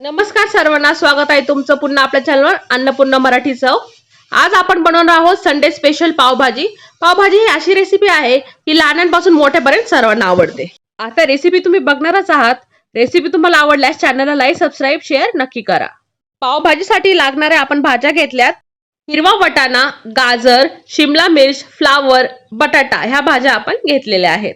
नमस्कार सर्वांना स्वागत आहे तुमचं पुन्हा आपल्या चॅनलवर अन्नपूर्णा मराठी चव आज आपण बनवणार आहोत संडे स्पेशल पावभाजी. पावभाजी ही अशी रेसिपी आहे की लहानांपासून मोठ्यापर्यंत सर्वांना आवडते. आता रेसिपी तुम्ही बघणारच आहात. रेसिपी तुम्हाला आवडल्यास चॅनलला लाईक सबस्क्राईब शेअर नक्की करा. पावभाजीसाठी लागणाऱ्या आपण भाज्या घेतल्यात. हिरवा वटाणा गाजर शिमला मिर्च फ्लावर बटाटा ह्या भाज्या आपण घेतलेल्या आहेत.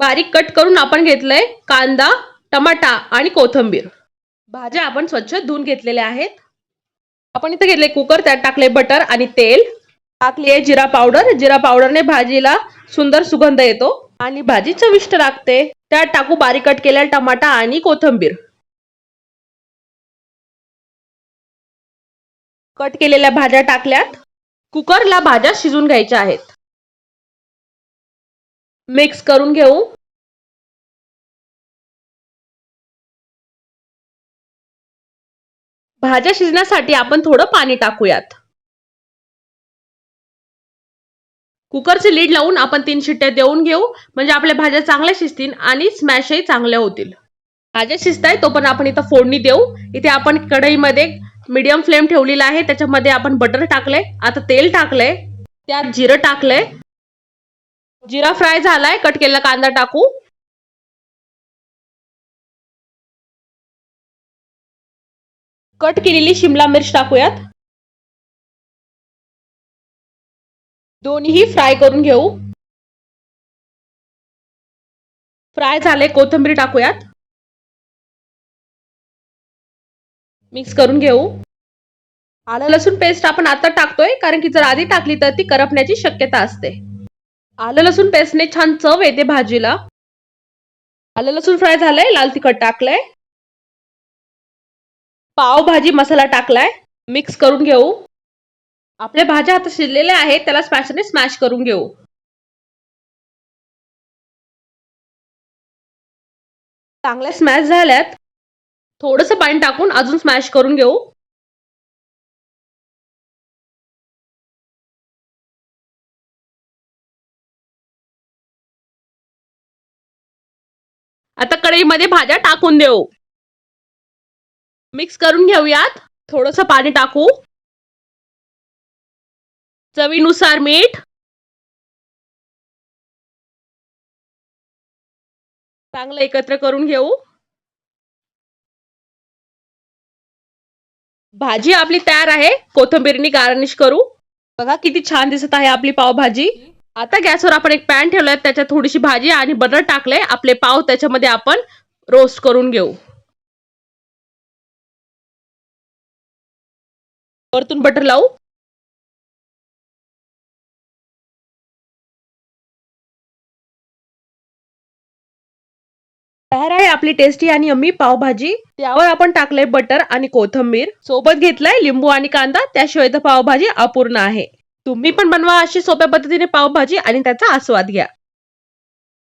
बारीक कट करून आपण घेतलंय कांदा टमाटा आणि कोथिंबीर. भाज्या आपण स्वच्छ धुवून घेतलेल्या आहेत. आपण इथे घेतले कुकर त्यात टाकले बटर आणि तेल. टाकली आहे जिरा पावडर. जिरा पावडरने भाजीला सुंदर सुगंध येतो आणि भाजी चविष्ट लागते. त्यात टाकू बारीक कट केलेला टमाटा आणि कोथिंबीर. कट केलेल्या भाज्या टाकल्यात. कुकरला भाज्या शिजून घ्यायच्या आहेत. मिक्स करून घेऊ. भाज्या शिजण्यासाठी आपण थोडं पाणी टाकूयात. कुकरचे लीड लावून आपण तीन शिट्ट्या देऊन घेऊ. म्हणजे आपल्या भाज्या चांगल्या शिजतील आणि स्मॅशही चांगल्या होतील. भाज्या शिजताय तो पण आपण इथं फोडणी देऊ. इथे आपण कढईमध्ये मीडियम फ्लेम ठेवलेला आहे. त्याच्यामध्ये आपण बटर टाकले आता तेल टाकलंय. त्यात जिरं टाकलंय. जिरा फ्राय झालाय कट केलेला कांदा टाकू. कट केलेली शिमला मिर्च टाकूयात. दोन्ही फ्राय करून घेऊ. फ्राय झाले कोथिंबीर टाकूयात. मिक्स करून घेऊ. आलं लसूण पेस्ट आपण आता टाकतोय कारण की जर आधी टाकली तर ती करपण्याची शक्यता असते. आलं लसूण पेस्टने छान चव येते भाजीला. आलं लसूण फ्राय झालंय लाल तिखट टाकलंय. पावभाजी मसाला टाकलाय मिक्स करून घेऊ. आपल्या भाज्या आता शिजलेल्या आहेत त्याला स्मॅशरने स्मॅश करून घेऊ. चांगल्या स्मॅश झाल्यात. थोडस पाणी टाकून अजून स्मॅश करून घेऊ. आता कढईमध्ये भाज्या टाकून देऊ. मिक्स करून घेऊयात. थोडस पाणी टाकू. चवीनुसार मीठ. चांगलं एकत्र करून घेऊ. भाजी आपली तयार आहे. कोथिंबीरनी गार्निश करू. बघा किती छान दिसत आहे आपली पावभाजी. आता गॅसवर आपण एक पॅन ठेवलाय त्याच्यात थोडीशी भाजी आणि बटर टाकले. आपले पाव त्याच्यामध्ये आपण रोस्ट करून घेऊ. वरतून बटर लावू. तयार आहे आपली टेस्टी आणि अम्मी पावभाजी त्यावर आपण टाकलंय बटर आणि कोथंबीर. सोबत घेतलाय लिंबू आणि कांदा. त्याशिवाय तर पावभाजी अपूर्ण आहे. तुम्ही पण बनवा अशी सोप्या पद्धतीने पावभाजी आणि त्याचा आस्वाद घ्या.